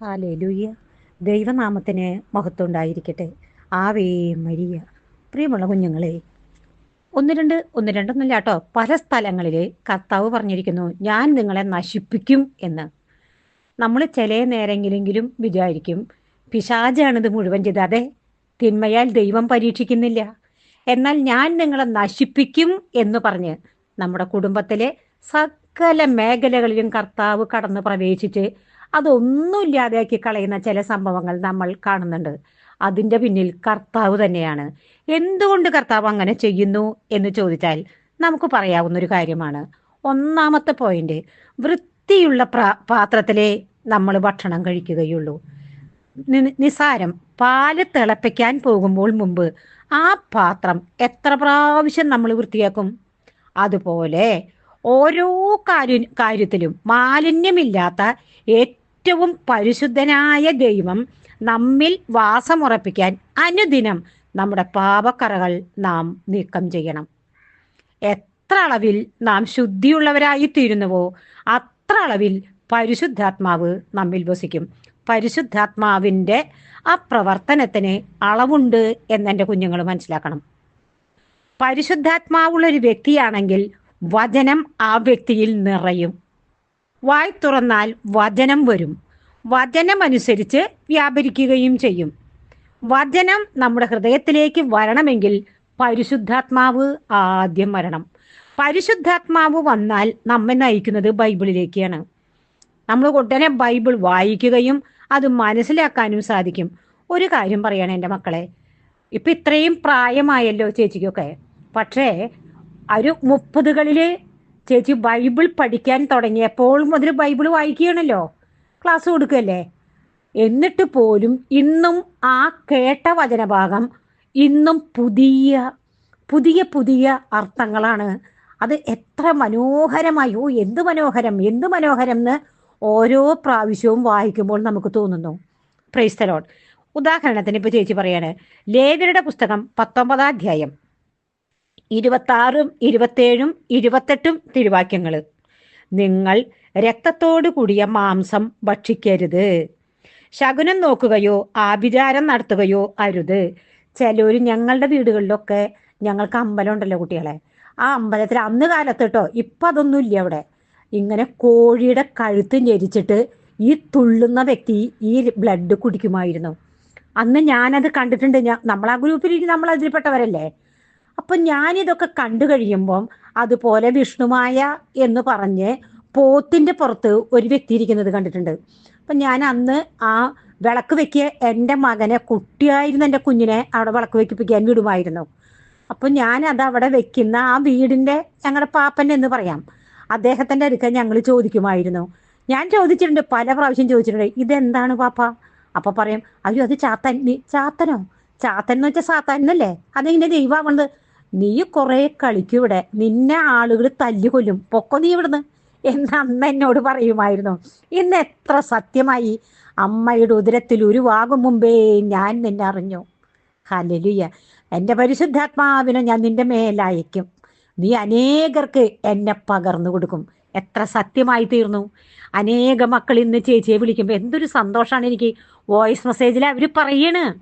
ഹാലേലൂയ്യ ദൈവനാമത്തിന് മഹത്വം ഉണ്ടായിരിക്കട്ടെ ആവേ മരിയ. പ്രിയമുള്ള കുഞ്ഞുങ്ങളെ ഒന്ന് രണ്ട് ഒന്ന് രണ്ടൊന്നുമില്ല കേട്ടോ. പല സ്ഥലങ്ങളിൽ കർത്താവ് പറഞ്ഞിരിക്കുന്നു ഞാൻ നിങ്ങളെ നശിപ്പിക്കും എന്ന്. നമ്മൾ ചില നേരെങ്കിലെങ്കിലും വിചാരിക്കും പിശാചാണിത് മുഴുവൻ ചെയ്ത് അതെ തിന്മയാൽ ദൈവം പരീക്ഷിക്കുന്നില്ല. എന്നാൽ ഞാൻ നിങ്ങളെ നശിപ്പിക്കും എന്ന് പറഞ്ഞ് നമ്മുടെ കുടുംബത്തിലെ സകല മേഖലകളിലും കർത്താവ് കടന്ന് പ്രവേശിച്ച് അതൊന്നുമില്ലാതെയാക്കി കളയുന്ന ചില സംഭവങ്ങൾ നമ്മൾ കാണുന്നുണ്ട്. അതിന്റെ പിന്നിൽ കർത്താവ് തന്നെയാണ്. എന്തുകൊണ്ട് കർത്താവ് അങ്ങനെ ചെയ്യുന്നു എന്ന് ചോദിച്ചാൽ നമുക്ക് പറയാവുന്ന ഒരു കാര്യമാണ്. ഒന്നാമത്തെ പോയിന്റ് വൃത്തിയുള്ള പാത്രത്തിലെ നമ്മൾ ഭക്ഷണം കഴിക്കുകയുള്ളൂ. നിസാരം പാൽ തിളപ്പിക്കാൻ പോകുമ്പോൾ മുമ്പ് ആ പാത്രം എത്ര പ്രാവശ്യം നമ്മൾ വൃത്തിയാക്കും? അതുപോലെ ഓരോ കാര്യ കാര്യത്തിലും മാലിന്യമില്ലാത്ത ഏറ്റവും പരിശുദ്ധനായ ദൈവം നമ്മിൽ വാസമുറപ്പിക്കാൻ അനുദിനം നമ്മുടെ പാപക്കറകൾ നാം നീക്കം ചെയ്യണം. എത്ര അളവിൽ നാം ശുദ്ധിയുള്ളവരായി തീരുന്നുവോ അത്ര അളവിൽ പരിശുദ്ധാത്മാവ് നമ്മിൽ വസിക്കും. പരിശുദ്ധാത്മാവിന്റെ ആ പ്രവർത്തനത്തിന് അളവുണ്ട് എന്നെന്റെ കുഞ്ഞുങ്ങൾ മനസ്സിലാക്കണം. പരിശുദ്ധാത്മാവുള്ള ഒരു വ്യക്തിയാണെങ്കിൽ വചനം ആ വ്യക്തിയിൽ നിറയും. വായ് തുറന്നാൽ വചനം വരും. വചനമനുസരിച്ച് വ്യാപരിക്കുകയും ചെയ്യും. വചനം നമ്മുടെ ഹൃദയത്തിലേക്ക് വരണമെങ്കിൽ പരിശുദ്ധാത്മാവ് ആദ്യം വരണം. പരിശുദ്ധാത്മാവ് വന്നാൽ നമ്മെ നയിക്കുന്നത് ബൈബിളിലേക്കാണ്. നമ്മൾ ഉടനെ ബൈബിൾ വായിക്കുകയും അത് മനസ്സിലാക്കാനും സാധിക്കും. ഒരു കാര്യം പറയണേ എന്റെ മക്കളെ ഇപ്പം ഇത്രയും പ്രായമായല്ലോ ചേച്ചിക്കൊക്കെ. പക്ഷേ ഒരു മുപ്പതുകളിൽ ചേച്ചി ബൈബിൾ പഠിക്കാൻ തുടങ്ങിയപ്പോൾ മുതൽ ബൈബിൾ വായിക്കുകയാണല്ലോ. ക്ലാസ് കൊടുക്കുകയല്ലേ? എന്നിട്ട് പോലും ഇന്നും ആ കേട്ട വചനഭാഗം ഇന്നും പുതിയ പുതിയ പുതിയ അർത്ഥങ്ങളാണ്. അത് എത്ര മനോഹരമായി ഓ എന്ത് മനോഹരം എന്ത് മനോഹരം എന്ന് ഓരോ പ്രാവശ്യവും വായിക്കുമ്പോൾ നമുക്ക് തോന്നുന്നു. പ്രൈസ്തലോൺ ഉദാഹരണത്തിന് ഇപ്പോൾ ചേച്ചി പറയാണ് ലേവ്യരുടെ പുസ്തകം പത്തൊമ്പതാം അധ്യായം. ഇരുപത്താറും ഇരുപത്തേഴും ഇരുപത്തെട്ടും തിരുവാക്യങ്ങൾ നിങ്ങൾ രക്തത്തോടു കൂടിയ മാംസം ഭക്ഷിക്കരുത്. ശകുനം നോക്കുകയോ ആഭിചാരം നടത്തുകയോ അരുത്. ചിലർ ഞങ്ങളുടെ വീടുകളിലൊക്കെ ഞങ്ങൾക്ക് അമ്പലം ഉണ്ടല്ലോ കുട്ടികളെ. ആ അമ്പലത്തിൽ അന്ന് കാലത്ത് കേട്ടോ ഇപ്പം അതൊന്നും ഇല്ല അവിടെ. ഇങ്ങനെ കോഴിയുടെ കഴുത്ത് ഞെരിച്ചിട്ട് ഈ തുള്ളുന്ന വ്യക്തി ഈ ബ്ലഡ് കുടിക്കുമായിരുന്നു. അന്ന് ഞാനത് കണ്ടിട്ടുണ്ട്. ഞാൻ നമ്മൾ ആ ഗ്രൂപ്പിൽ നമ്മൾ അതിൽപ്പെട്ടവരല്ലേ അപ്പം ഞാനിതൊക്കെ കണ്ടു കഴിയുമ്പം അതുപോലെ വിഷ്ണുമായ എന്ന് പറഞ്ഞ് പോത്തിന്റെ പുറത്ത് ഒരു വ്യക്തി ഇരിക്കുന്നത് കണ്ടിട്ടുണ്ട്. അപ്പം ഞാൻ അന്ന് ആ വിളക്ക് വെക്കിയ എന്റെ മകനെ കുട്ടിയായിരുന്ന എന്റെ കുഞ്ഞിനെ അവിടെ വിളക്ക് വെക്കിപ്പിക്കാൻ വിടുമായിരുന്നു. അപ്പം ഞാൻ അത് അവിടെ വെക്കുന്ന ആ വീടിന്റെ ഞങ്ങളുടെ പാപ്പൻ എന്ന് പറയാം. അദ്ദേഹത്തിന്റെ അടുക്കൽ ഞങ്ങൾ ചോദിക്കുമായിരുന്നു. ഞാൻ ചോദിച്ചിട്ടുണ്ട് പല പ്രാവശ്യം ചോദിച്ചിട്ടുണ്ട് ഇതെന്താണ് പാപ്പ? അപ്പൊ പറയും അയ്യോ അത് ചാത്തൻ ചാത്തനോ? ചാത്തൻ എന്ന് വെച്ചാൽ സാത്താൻ എന്നല്ലേ? അതെങ്ങനെ ദൈവമാവണത് നീ കുറെ കളിക്കും ഇവിടെ. നിന്നെ ആളുകൾ തല്ലുകൊല്ലും. പൊക്കോ നീ ഇവിടുന്ന്? എന്ന് അന്ന് എന്നോട് പറയുമായിരുന്നു. ഇന്ന് എത്ര സത്യമായി? അമ്മയുടെ ഉദരത്തിൽ ഉരുവാകും മുമ്പേ ഞാൻ നിന്നെ അറിഞ്ഞു. ഹലലുയ്യ എന്റെ പരിശുദ്ധാത്മാവിനെ ഞാൻ നിന്റെ മേലയക്കും നീ അനേകർക്ക് എന്നെ പകർന്നു കൊടുക്കും. എത്ര സത്യമായി തീർന്നു? അനേക മക്കൾ ഇന്ന് ചേച്ചിയെ വിളിക്കുമ്പോൾ എന്തൊരു സന്തോഷമാണ് എനിക്ക്. വോയിസ് മെസ്സേജിൽ അവർ പറയണ്.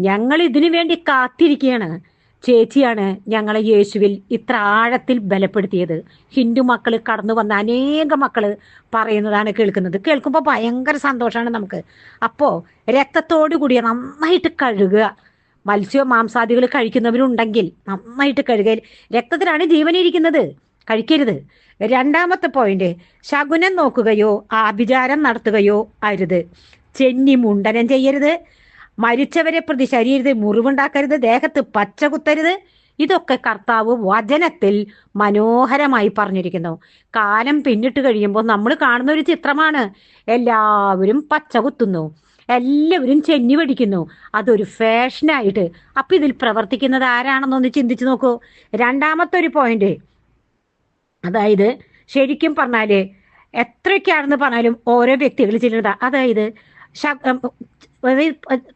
ഞങ്ങൾ ഇതിനു വേണ്ടി കാത്തിരിക്കുകയാണ് ചേച്ചിയാണ് ഞങ്ങളെ യേശുവിൽ ഇത്ര ആഴത്തിൽ ബലപ്പെടുത്തിയത്. ഹിന്ദു മക്കൾ കടന്നു വന്ന അനേക മക്കൾ പറയുന്നതാണ് കേൾക്കുന്നത്. കേൾക്കുമ്പോൾ ഭയങ്കര സന്തോഷമാണ് നമുക്ക്. അപ്പോൾ രക്തത്തോടു കൂടിയ നന്നായിട്ട് കഴുകുക. മത്സ്യ മാംസാദികൾ കഴിക്കുന്നവരുണ്ടെങ്കിൽ നന്നായിട്ട് കഴുകൽ രക്തത്തിലാണ് ജീവനിരിക്കുന്നത് കഴിക്കരുത്. രണ്ടാമത്തെ പോയിന്റ് ശകുനം നോക്കുകയോ ആഭിചാരം നടത്തുകയോ അരുത്. ചെന്നി മുണ്ടനം ചെയ്യരുത്. മരിച്ചവരെ പ്രതി ശരീരത്തെ മുറിവുണ്ടാക്കരുത് ദേഹത്ത് പച്ച കുത്തരുത്. ഇതൊക്കെ കർത്താവ് വചനത്തിൽ മനോഹരമായി പറഞ്ഞിരിക്കുന്നു. കാലം പിന്നിട്ട് കഴിയുമ്പോൾ നമ്മൾ കാണുന്ന ഒരു ചിത്രമാണ്. എല്ലാവരും പച്ച കുത്തുന്നു. എല്ലാവരും ചെന്നി പഠിക്കുന്നു അതൊരു ഫാഷനായിട്ട് അപ്പൊ ഇതിൽ പ്രവർത്തിക്കുന്നത് ആരാണെന്നൊന്ന് ചിന്തിച്ചു നോക്കൂ. രണ്ടാമത്തെ ഒരു പോയിന്റ് അതായത് ശരിക്കും പറഞ്ഞാൽ എത്രയൊക്കെയാണെന്ന് പറഞ്ഞാലും ഓരോ വ്യക്തികൾ ചെയ്യുന്നത് അതായത്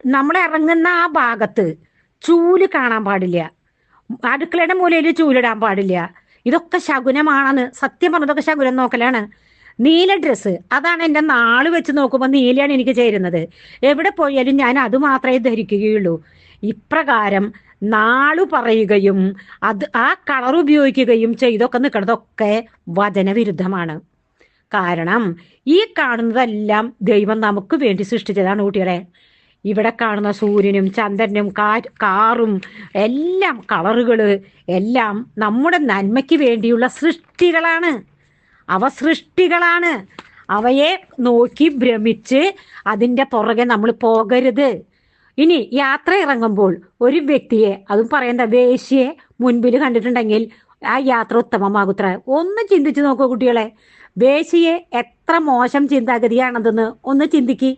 നമ്മൾ ഇറങ്ങുന്ന ആ ഭാഗത്ത് ചൂൽ കാണാൻ പാടില്ല. അടുക്കളയുടെ മൂലയിൽ ചൂലിടാൻ പാടില്ല. ഇതൊക്കെ ശകുനമാണെന്ന് സത്യം പറഞ്ഞതൊക്കെ ശകുനം നോക്കലാണ്. നീല ഡ്രസ്സ് അതാണ് എന്റെ നാൾ വെച്ച് നോക്കുമ്പോൾ നീലയാണ് എനിക്ക് ചേരുന്നത്. എവിടെ പോയാലും ഞാൻ അത് മാത്രമേ ധരിക്കുകയുള്ളൂ. ഇപ്രകാരം നാളു പറയുകയും അത് ആ കളർ ഉപയോഗിക്കുകയും ചെയ്തൊക്കെ നിൽക്കുന്നതൊക്കെ വചനവിരുദ്ധമാണ്. കാരണം ഈ കാണുന്നതെല്ലാം ദൈവം നമുക്ക് വേണ്ടി സൃഷ്ടിച്ചതാണ് കുട്ടികളെ ഇവിടെ കാണുന്ന സൂര്യനും ചന്ദ്രനും കാ കാറും എല്ലാം കളറുകൾ എല്ലാം നമ്മുടെ നന്മയ്ക്ക് വേണ്ടിയുള്ള സൃഷ്ടികളാണ്. അവ സൃഷ്ടികളാണ്. അവയെ നോക്കി ഭ്രമിച്ച് അതിന്റെ പുറകെ നമ്മൾ പോകരുത്. ഇനി യാത്ര ഇറങ്ങുമ്പോൾ ഒരു വ്യക്തിയെ അതും പറയേണ്ട വേശ്യയെ മുൻപിൽ കണ്ടിട്ടുണ്ടെങ്കിൽ ആ യാത്ര ഉത്തമമാകുത്ര. ഒന്ന് ചിന്തിച്ചു നോക്കൂ കുട്ടികളെ. വേശ്യയെ എത്ര മോശം ചിന്താഗതിയാണതെന്ന് ഒന്ന് ചിന്തിക്ക്.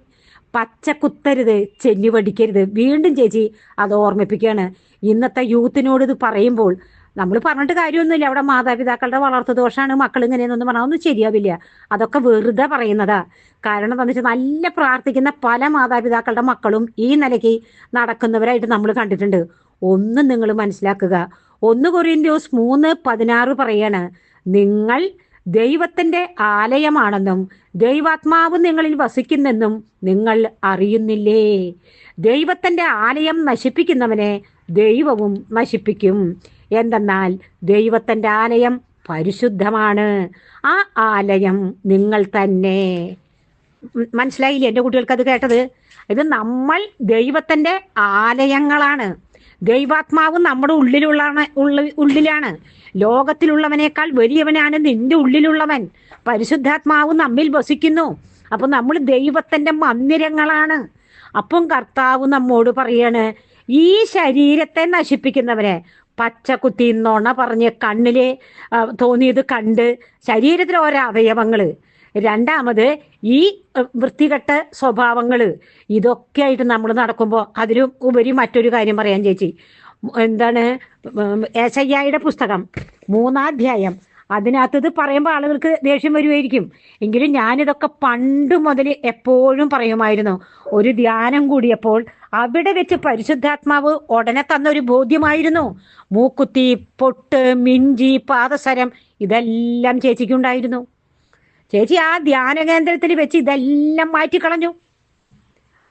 പച്ച കുത്തരുത് ചെന്നി പഠിക്കരുത് വീണ്ടും ചേച്ചി അത് ഓർമ്മിപ്പിക്കുകയാണ്. ഇന്നത്തെ യൂത്തിനോട് ഇത് പറയുമ്പോൾ നമ്മൾ പറഞ്ഞിട്ട് കാര്യമൊന്നുമില്ല. അവിടെ മാതാപിതാക്കളുടെ വളർത്തു ദോഷമാണ് മക്കൾ ഇങ്ങനെയെന്നൊന്നും പറഞ്ഞാൽ ഒന്നും ശരിയാവില്ല. അതൊക്കെ വെറുതെ പറയുന്നതാ. കാരണം എന്താണെന്ന് വെച്ചാൽ നല്ല പ്രാർത്ഥിക്കുന്ന പല മാതാപിതാക്കളുടെ മക്കളും ഈ നിലയ്ക്ക് നടക്കുന്നവരായിട്ട് നമ്മൾ കണ്ടിട്ടുണ്ട്. ഒന്നും നിങ്ങൾ മനസ്സിലാക്കുക. ഒന്ന് കൊറിയന്ത്യോസ് മൂന്ന് പതിനാറ് പറയാണ്. നിങ്ങൾ ദൈവത്തിന്റെ ആലയമാണെന്നും ദൈവാത്മാവ് നിങ്ങളിൽ വസിക്കുന്നെന്നും നിങ്ങൾ അറിയുന്നില്ലേ? ദൈവത്തിന്റെ ആലയം നശിപ്പിക്കുന്നവനെ ദൈവവും നശിപ്പിക്കും. എന്തെന്നാൽ ദൈവത്തിന്റെ ആലയം പരിശുദ്ധമാണ്. ആ ആലയം നിങ്ങൾ തന്നെ. മനസ്സിലായില്ലേ എന്റെ കുട്ടികൾക്ക് അത് കേട്ടത്? ഇത് നമ്മൾ ദൈവത്തിന്റെ ആലയങ്ങളാണ്. ദൈവാത്മാവ് നമ്മുടെ ഉള്ളിലുള്ള ഉള്ള ഉള്ളിലാണ്. ലോകത്തിലുള്ളവനേക്കാൾ വലിയവനാണ് നിന്റെ ഉള്ളിലുള്ളവൻ. പരിശുദ്ധാത്മാവ് നമ്മിൽ വസിക്കുന്നു. അപ്പൊ നമ്മൾ ദൈവത്തിന്റെ മന്ദിരങ്ങളാണ്. അപ്പം കർത്താവ് നമ്മോട് പറയാണ് ഈ ശരീരത്തെ നശിപ്പിക്കുന്നവരെ പച്ചക്കുത്തി നോണ പറഞ്ഞ് കണ്ണിലെ തോന്നിയത് കണ്ട് ശരീരത്തിലെ ഓരോ അവയവങ്ങൾ രണ്ടാമത് ഈ വൃത്തികെട്ട സ്വഭാവങ്ങൾ ഇതൊക്കെ ആയിട്ട് നമ്മൾ നടക്കുമ്പോൾ അതിലും ഉപരി മറ്റൊരു കാര്യം പറയാൻ ചേച്ചി. എന്താണ് എസ് ഏശയ്യായുടെ പുസ്തകം മൂന്നാധ്യായം. അതിനകത്ത് ഇത് പറയുമ്പോൾ ആളുകൾക്ക് ദേഷ്യം വരുമായിരിക്കും എങ്കിലും ഞാനിതൊക്കെ പണ്ട് മുതൽ എപ്പോഴും പറയുമായിരുന്നു. ഒരു ധ്യാനം കൂടിയപ്പോൾ അവിടെ വെച്ച് പരിശുദ്ധാത്മാവ് ഉടനെ തന്നൊരു ബോധ്യമായിരുന്നു. മൂക്കുത്തി പൊട്ട് മിഞ്ചി പാദസരം ഇതെല്ലാം ചേച്ചിക്കുണ്ടായിരുന്നു. ചേച്ചി ആ ധ്യാന കേന്ദ്രത്തിൽ വെച്ച് ഇതെല്ലാം മാറ്റിക്കളഞ്ഞു.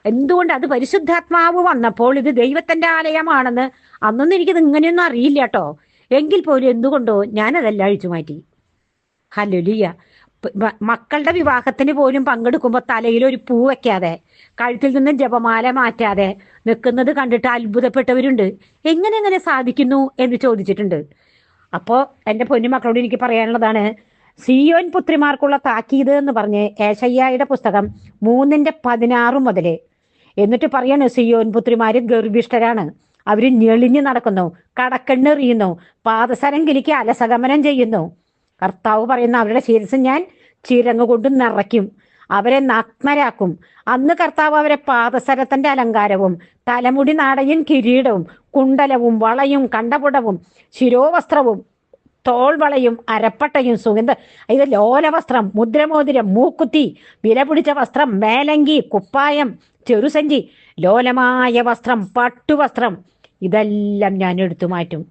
എന്തുകൊണ്ട് അത് പരിശുദ്ധാത്മാവ് വന്നപ്പോൾ ഇത് ദൈവത്തിന്റെ ആലയമാണെന്ന് അന്നൊന്നും എനിക്കിത് ഇങ്ങനെയൊന്നും അറിയില്ല കേട്ടോ എങ്കിൽ പോലും എന്തുകൊണ്ടോ ഞാനതെല്ലാം അഴിച്ചു മാറ്റി. ഹലുലിയ മക്കളുടെ വിവാഹത്തിന് പോലും പങ്കെടുക്കുമ്പോൾ തലയിൽ ഒരു പൂ വെക്കാതെ കഴുത്തിൽ നിന്ന് ജപമാല മാറ്റാതെ നിൽക്കുന്നത് കണ്ടിട്ട് അത്ഭുതപ്പെട്ടവരുണ്ട്. എങ്ങനെ എങ്ങനെ സാധിക്കുന്നു എന്ന് ചോദിച്ചിട്ടുണ്ട്. അപ്പോൾ എന്റെ പൊന്നു മക്കളോട് എനിക്ക് പറയാനുള്ളതാണ് സിയോൻ പുത്രിമാർക്കുള്ള താക്കീത് എന്ന് പറഞ്ഞ് ഏഷയ്യായുടെ പുസ്തകം മൂന്നിന്റെ പതിനാറ് മുതൽ. എന്നിട്ട് പറയാണ് സിയോൻ പുത്രിമാര് ഗർഭിഷ്ഠരാണ്. അവർ ഞെളിഞ്ഞു നടക്കുന്നു കടക്കെണ്ണെറിയുന്നു പാദസരം കിലിക്ക് അലസഗമനം ചെയ്യുന്നു. കർത്താവ് പറയുന്ന അവരുടെ ശിരസ് ഞാൻ ചിരങ്ങ് കൊണ്ട് നിറയ്ക്കും അവരെ നഗ്നരാക്കും. അന്ന് കർത്താവ് അവരെ പാദസരത്തിന്റെ അലങ്കാരവും തലമുടി നാടയും കിരീടവും കുണ്ടലവും വളയും കണ്ടപുടവും ശിരോവസ്ത്രവും തോൾവളയും അരപ്പട്ടയും സുഗന്ധ. ഇത് ലോലവസ്ത്രം മുദ്രമോതിരം മൂക്കുത്തി വില പിടിച്ച വസ്ത്രം മേലങ്കി കുപ്പായം ചെറുസഞ്ചി ലോലമായ വസ്ത്രം പട്ടുവസ്ത്രം. ഇതെല്ലാം ഞാൻ എടുത്തു മാറ്റും.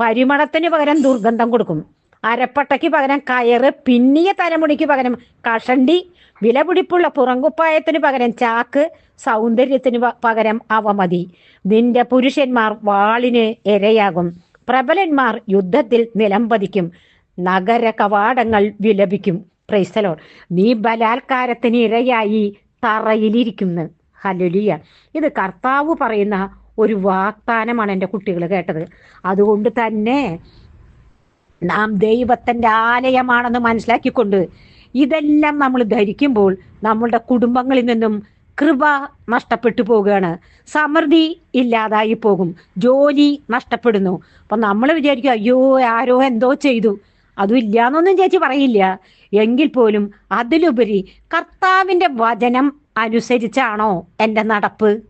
പരിമളത്തിന് പകരം ദുർഗന്ധം കൊടുക്കും. അരപ്പട്ടയ്ക്ക് പകരം കയറ് പിന്നിയ തലമുടിക്ക് പകരം കഷണ്ടി വിലപിടിപ്പുള്ള പുറങ്കുപ്പായത്തിന് പകരം ചാക്ക് സൗന്ദര്യത്തിന് പകരം അവമതി നിന്റെ പുരുഷന്മാർ വാളിന് ഇരയാകും. പ്രബലന്മാർ യുദ്ധത്തിൽ നിലംപതിക്കും. നഗര കവാടങ്ങൾ വിലപിക്കും പ്രൈസലോൺ നീ ബലാത്കാരത്തിന് ഇരയായി തറയിലിരിക്കുന്നു. ഹലുലിയ ഇത് കർത്താവ് പറയുന്ന ഒരു വാഗ്ദാനമാണ് എന്റെ കുട്ടികൾ കേട്ടത്. അതുകൊണ്ട് തന്നെ നാം ദൈവത്തിന്റെ ആലയമാണെന്ന് മനസ്സിലാക്കിക്കൊണ്ട് ഇതെല്ലാം നമ്മൾ ധരിക്കുമ്പോൾ നമ്മളുടെ കുടുംബങ്ങളിൽ നിന്നും കൃപ നഷ്ടപ്പെട്ടു പോവുകയാണ്. സമൃദ്ധി ഇല്ലാതായി പോകും. ജോലി നഷ്ടപ്പെടുന്നു. അപ്പൊ നമ്മൾ വിചാരിക്കും അയ്യോ ആരോ എന്തോ ചെയ്തു. അതും ഇല്ലാന്നൊന്നും ചേച്ചി പറയില്ല. എങ്കിൽ പോലും അതിലുപരി കർത്താവിന്റെ വചനം അനുസരിച്ചാണോ എന്റെ നടപ്പ്?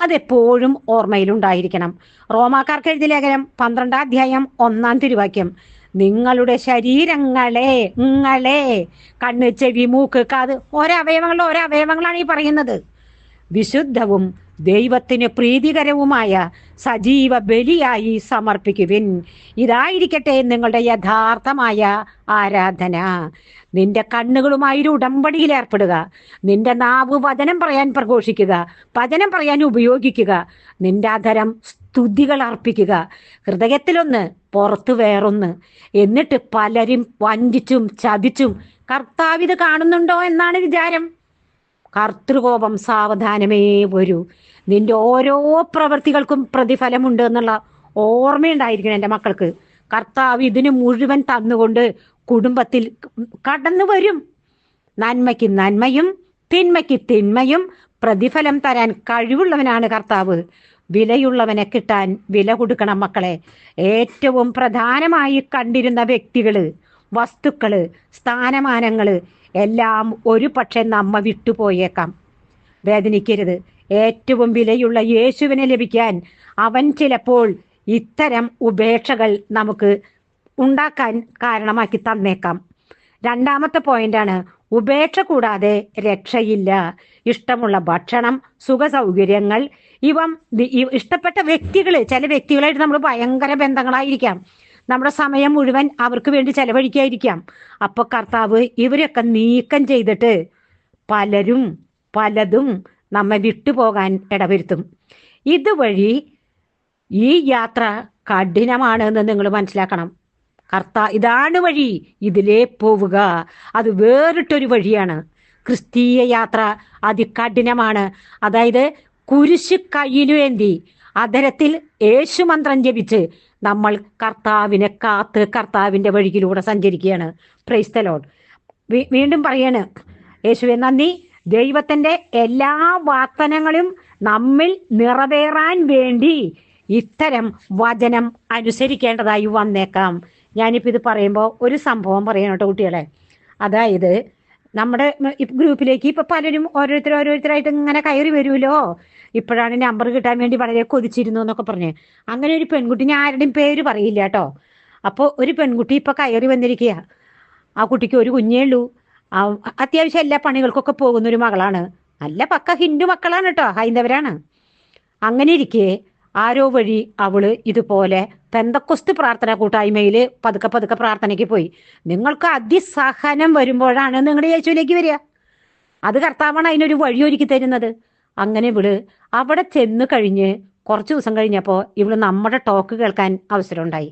അതെപ്പോഴും ഓർമ്മയിലുണ്ടായിരിക്കണം. റോമാക്കാർക്ക് എഴുതിയ ലേഖനം പന്ത്രണ്ടാം അധ്യായം ഒന്നാം തിരുവാക്യം. നിങ്ങളുടെ ശരീരങ്ങളെ നിങ്ങളെ കണ്ണ് ചെവി മൂക്ക് കാത് ഒരവയവങ്ങളുടെ ഒരവയവങ്ങളാണ് ഈ പറയുന്നത്. വിശുദ്ധവും ദൈവത്തിന് പ്രീതികരവുമായ സജീവ ബലിയായി സമർപ്പിക്കുവിൻ. ഇതായിരിക്കട്ടെ നിങ്ങളുടെ യഥാർത്ഥമായ ആരാധന. നിന്റെ കണ്ണുകളുമായി ഒരു ഉടമ്പടിയിൽ ഏർപ്പെടുക. നിന്റെ നാവ് വചനം പറയാൻ പ്രഘോഷിക്കുക. വചനം പറയാൻ ഉപയോഗിക്കുക. നിന്റെ അധരം സ്തുതികൾ അർപ്പിക്കുക. ഹൃദയത്തിലൊന്ന് പുറത്ത് വേറൊന്ന്. എന്നിട്ട് പലരും വഞ്ചിച്ചും ചതിച്ചും കർത്താവ് ഇത് കാണുന്നുണ്ടോ എന്നാണ് വിചാരം. കർത്തൃകോപം സാവധാനമേ വരൂ. നിന്റെ ഓരോ പ്രവൃത്തികൾക്കും പ്രതിഫലമുണ്ട് എന്നുള്ള ഓർമ്മയുണ്ടായിരിക്കണം എന്റെ മക്കൾക്ക്. കർത്താവ് ഇതിന് മുഴുവൻ തന്നുകൊണ്ട് കുടുംബത്തിൽ കടന്നു വരും. നന്മയ്ക്ക് നന്മയും തിന്മയ്ക്ക് തിന്മയും പ്രതിഫലം തരാൻ കഴിവുള്ളവനാണ് കർത്താവ്. വിലയുള്ളവനെ കിട്ടാൻ വില കൊടുക്കണം മക്കളെ. ഏറ്റവും പ്രധാനമായി കണ്ടിരുന്ന വ്യക്തികൾ വസ്തുക്കൾ സ്ഥാനമാനങ്ങൾ എല്ലാം ഒരു പക്ഷെ നമ്മ വിട്ടുപോയേക്കാം. വേദനിക്കരുത്. ഏറ്റവും വിലയുള്ള യേശുവിനെ ലഭിക്കാൻ അവൻ ചിലപ്പോൾ ഇത്തരം ഉപേക്ഷകൾ നമുക്ക് ഉണ്ടാക്കാൻ കാരണമാക്കി തന്നേക്കാം. രണ്ടാമത്തെ പോയിന്റാണ് ഉപേക്ഷ കൂടാതെ രക്ഷയില്ല. ഇഷ്ടമുള്ള ഭക്ഷണം സുഖ സൗകര്യങ്ങൾ ഇവ ഇഷ്ടപ്പെട്ട വ്യക്തികൾ ചില വ്യക്തികളായിട്ട് നമ്മൾ ഭയങ്കര ബന്ധങ്ങളായിരിക്കാം. നമ്മുടെ സമയം മുഴുവൻ അവർക്ക് വേണ്ടി ചെലവഴിക്കായിരിക്കാം. അപ്പൊ കർത്താവ് ഇവരൊക്കെ നീക്കം ചെയ്തിട്ട് പലരും പലതും നമ്മെ വിട്ടുപോകാൻ ഇടവരുത്തും. ഇതുവഴി ഈ യാത്ര കഠിനമാണ് എന്ന് നിങ്ങൾ മനസ്സിലാക്കണം. കർത്ത ഇതാണ് വഴി ഇതിലേ പോവുക. അത് വേറിട്ടൊരു വഴിയാണ്. ക്രിസ്തീയ യാത്ര അതികഠിനമാണ്. അതായത് കുരിശ് കയ്യിലുവേന്തി അതരത്തിൽ യേശു മന്ത്രം ജപിച്ച് നമ്മൾ കർത്താവിനെ കാത്ത് കർത്താവിന്റെ വഴിയിലൂടെ സഞ്ചരിക്കുകയാണ്. പ്രൈസ്തലോഡ് വീണ്ടും പറയാണ് യേശുവെ നന്ദി. ദൈവത്തിന്റെ എല്ലാ വാർത്തനങ്ങളും നമ്മിൽ നിറവേറാൻ വേണ്ടി ഇത്തരം വചനം അനുസരിക്കേണ്ടതായി വന്നേക്കാം. ഞാനിപ്പോൾ ഇത് പറയുമ്പോൾ ഒരു സംഭവം പറയണം കേട്ടോ കുട്ടികളെ. അതായത് നമ്മുടെ ഗ്രൂപ്പിലേക്ക് ഇപ്പൊ പലരും ഓരോരുത്തർ ഓരോരുത്തരായിട്ട് ഇങ്ങനെ കയറി വരുമല്ലോ. ഇപ്പോഴാണ് നമ്പർ കിട്ടാൻ വേണ്ടി വളരെ കൊതിച്ചിരുന്നു എന്നൊക്കെ പറഞ്ഞ്. അങ്ങനെ ഒരു പെൺകുട്ടി ഞാൻ ആരുടെയും പേര് പറയില്ല കേട്ടോ. അപ്പോൾ ഒരു പെൺകുട്ടി ഇപ്പൊ കയറി വന്നിരിക്കുക ആ കുട്ടിക്ക് ഒരു കുഞ്ഞേ ഉള്ളൂ. അത്യാവശ്യം എല്ലാ പണികൾക്കൊക്കെ പോകുന്ന ഒരു മകളാണ്. നല്ല പക്ക ഹിന്ദു മക്കളാണ് കേട്ടോ ഹൈന്ദവരാണ്. അങ്ങനെ ഇരിക്കെ ആരോ വഴി അവൾ ഇതുപോലെ പെന്തക്കൊസ്ത് പ്രാർത്ഥന കൂട്ടായ്മയിൽ പതുക്കെ പതുക്കെ പ്രാർത്ഥനയ്ക്ക് പോയി. നിങ്ങൾക്ക് അതിസഹനം വരുമ്പോഴാണ് നിങ്ങളുടെ യേശുവിലേക്ക് വരിക. അത് കർത്താവാണ് അതിനൊരു വഴി ഒരുക്കി തരുന്നത്. അങ്ങനെ ഇവൾ അവിടെ ചെന്ന് കഴിഞ്ഞ് കുറച്ച് ദിവസം കഴിഞ്ഞപ്പോൾ ഇവൾ നമ്മുടെ ടോക്ക് കേൾക്കാൻ അവസരം ഉണ്ടായി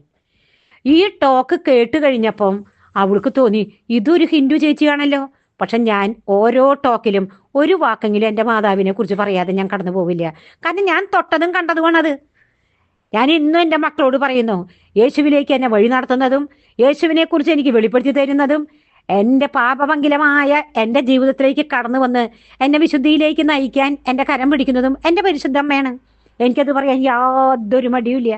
ഈ ടോക്ക് കേട്ട് കഴിഞ്ഞപ്പം അവൾക്ക് തോന്നി ഇതൊരു ഹിന്ദു ചേച്ചിയാണല്ലോ. പക്ഷെ ഞാൻ ഓരോ ടോക്കിലും ഒരു വാക്കെങ്കിലും എന്റെ മാതാവിനെ കുറിച്ച് പറയാതെ ഞാൻ കടന്നു പോവില്ല കാരണം ഞാൻ തൊട്ടതും കണ്ടതുമാണത്. ഞാൻ ഇന്നും എന്റെ മക്കളോട് പറയുന്നു യേശുവിലേക്ക് എന്നെ വഴി നടത്തുന്നതും യേശുവിനെ കുറിച്ച് എനിക്ക് വെളിപ്പെടുത്തി തരുന്നതും എന്റെ പാപമംഗിലമായ എന്റെ ജീവിതത്തിലേക്ക് കടന്നു വന്ന് എന്നെ വിശുദ്ധിയിലേക്ക് നയിക്കാൻ എന്റെ കരം പിടിക്കുന്നതും എന്റെ പരിശുദ്ധം പരിശുദ്ധമ്മയാണ് എനിക്കത് പറയാൻ യാതൊരു മടിയുമില്ല.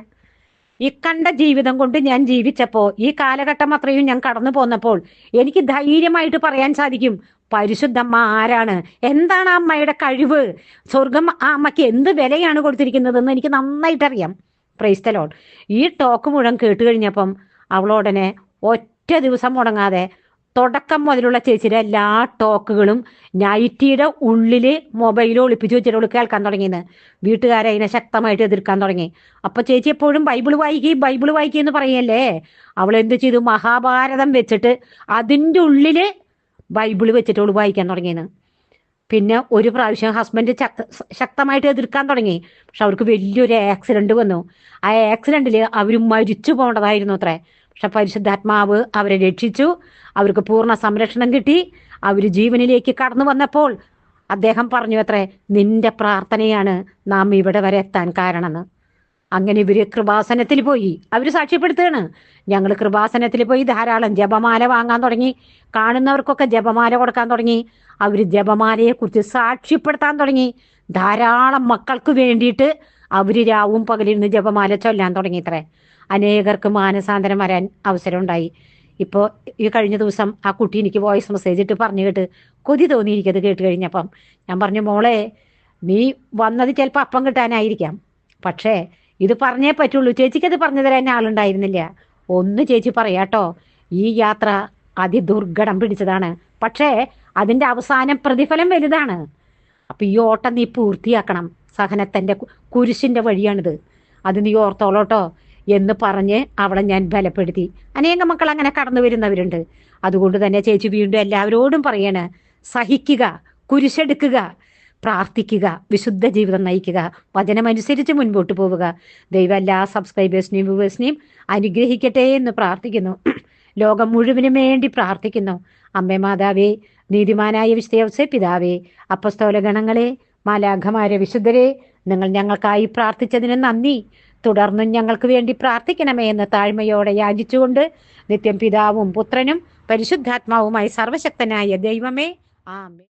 ഈ കണ്ട ജീവിതം കൊണ്ട് ഞാൻ ജീവിച്ചപ്പോൾ ഈ കാലഘട്ടം അത്രയും ഞാൻ കടന്നു പോന്നപ്പോൾ എനിക്ക് ധൈര്യമായിട്ട് പറയാൻ സാധിക്കും പരിശുദ്ധമ്മ ആരാണ്? എന്താണ് ആ അമ്മയുടെ കഴിവ്? സ്വർഗം ആ അമ്മയ്ക്ക് എന്ത് വിലയാണ് കൊടുത്തിരിക്കുന്നതെന്ന് എനിക്ക് നന്നായിട്ട് അറിയാം പ്രൈസ്തലോൺ. ഈ ടോക്ക് മുഴുവൻ കേട്ട് കഴിഞ്ഞപ്പം അവളോടനെ ഒറ്റ ദിവസം മുടങ്ങാതെ തുടക്കം മുതലുള്ള ചേച്ചിയുടെ എല്ലാ ടോക്കുകളും നൈറ്റിയുടെ ഉള്ളിൽ മൊബൈൽ ഒളിപ്പിച്ച് വെച്ചിട്ട് അവൾ കേൾക്കാൻ തുടങ്ങിയെന്ന്. വീട്ടുകാരെ അതിനെ ശക്തമായിട്ട് എതിർക്കാൻ തുടങ്ങി. അപ്പൊ ചേച്ചി എപ്പോഴും ബൈബിൾ വായിക്കി ബൈബിൾ വായിക്കുക എന്ന് പറയല്ലേ? അവൾ എന്ത് ചെയ്തു? മഹാഭാരതം വെച്ചിട്ട് അതിന്റെ ഉള്ളിൽ ബൈബിൾ വെച്ചിട്ട് അവൾ വായിക്കാൻ തുടങ്ങിയെന്ന്. പിന്നെ ഒരു പ്രാവശ്യം ഹസ്ബൻഡ് ശക്തമായിട്ട് എതിർക്കാൻ തുടങ്ങി. പക്ഷെ അവർക്ക് വലിയൊരു ആക്സിഡന്റ് വന്നു. ആ ആക്സിഡന്റിൽ അവർ മരിച്ചു പോകേണ്ടതായിരുന്നു അത്രേ. പക്ഷെ പരിശുദ്ധാത്മാവ് അവരെ രക്ഷിച്ചു. അവർക്ക് പൂർണ സംരക്ഷണം കിട്ടി. അവർ ജീവനിലേക്ക് കടന്നു വന്നപ്പോൾ അദ്ദേഹം പറഞ്ഞു അത്രേ നിന്റെ പ്രാർത്ഥനയാണ് നാം ഇവിടെ വരെ എത്താൻ കാരണമെന്ന്. അങ്ങനെ ഇവർ കൃപാസനത്തിൽ പോയി. അവർ സാക്ഷ്യപ്പെടുത്തുകയാണ്. ഞങ്ങൾ കൃപാസനത്തിൽ പോയി ധാരാളം ജപമാല വാങ്ങാൻ തുടങ്ങി. കാണുന്നവർക്കൊക്കെ ജപമാല കൊടുക്കാൻ തുടങ്ങി. അവർ ജപമാലയെ കുറിച്ച് സാക്ഷ്യപ്പെടുത്താൻ തുടങ്ങി. ധാരാളം മക്കൾക്ക് വേണ്ടിയിട്ട് അവർ രാവും പകലിരുന്ന് ജപമാല ചൊല്ലാൻ തുടങ്ങി ഇത്രേ അനേകർക്ക് മാനസാന്തരം വരാൻ അവസരം ഉണ്ടായി ഇപ്പോൾ ഈ കഴിഞ്ഞ ദിവസം ആ കുട്ടി എനിക്ക് വോയിസ് മെസ്സേജ് ഇട്ട് പറഞ്ഞു കേട്ട് കൊതി തോന്നി കേട്ട് കഴിഞ്ഞപ്പം ഞാൻ പറഞ്ഞു മോളെ നീ വന്നത് ചിലപ്പോൾ അപ്പം കിട്ടാനായിരിക്കാം. പക്ഷേ ഇത് പറഞ്ഞേ പറ്റുള്ളൂ. ചേച്ചിക്ക് അത് പറഞ്ഞു തരാൻ ആളുണ്ടായിരുന്നില്ല. ഒന്ന് ചേച്ചി പറയാട്ടോ ഈ യാത്ര അതിദുർഘടം പിടിച്ചതാണ്. പക്ഷേ അതിന്റെ അവസാനം പ്രതിഫലം വലുതാണ്. അപ്പൊ ഈ ഓട്ടം നീ പൂർത്തിയാക്കണം. സഹനത്തിന്റെ കുരിശിന്റെ വഴിയാണിത്. അത് നീ ഓർത്തോളോട്ടോ എന്ന് പറഞ്ഞ് അവളെ ഞാൻ ബലപ്പെടുത്തി. അനേകം മക്കൾ അങ്ങനെ കടന്നു വരുന്നവരുണ്ട്. അതുകൊണ്ട് തന്നെ ചേച്ചി വീണ്ടും എല്ലാവരോടും പറയാണ് സഹിക്കുക കുരിശെടുക്കുക. പ്രാർത്ഥിക്കുക വിശുദ്ധ ജീവിതം നയിക്കുക വചനമനുസരിച്ച് മുൻപോട്ട് പോവുക. ദൈവം എല്ലാ സബ്സ്ക്രൈബേഴ്സിനെയും വ്യൂവേഴ്സിനെയും അനുഗ്രഹിക്കട്ടെ എന്ന് പ്രാർത്ഥിക്കുന്നു. ലോകം മുഴുവനും വേണ്ടി പ്രാർത്ഥിക്കുന്നു. അമ്മേ മാതാവേ നീതിമാനായ വിശുദ്ധ പിതാവേ അപ്പസ്തോല ഗണങ്ങളെ മാലാഖമാരെ വിശുദ്ധരെ നിങ്ങൾ ഞങ്ങൾക്കായി പ്രാർത്ഥിച്ചതിന് നന്ദി. തുടർന്നും ഞങ്ങൾക്ക് വേണ്ടി പ്രാർത്ഥിക്കണമേ എന്ന് താഴ്മയോടെ യാചിച്ചുകൊണ്ട് നിത്യം പിതാവും പുത്രനും പരിശുദ്ധാത്മാവുമായി സർവശക്തനായ ദൈവമേ ആമേ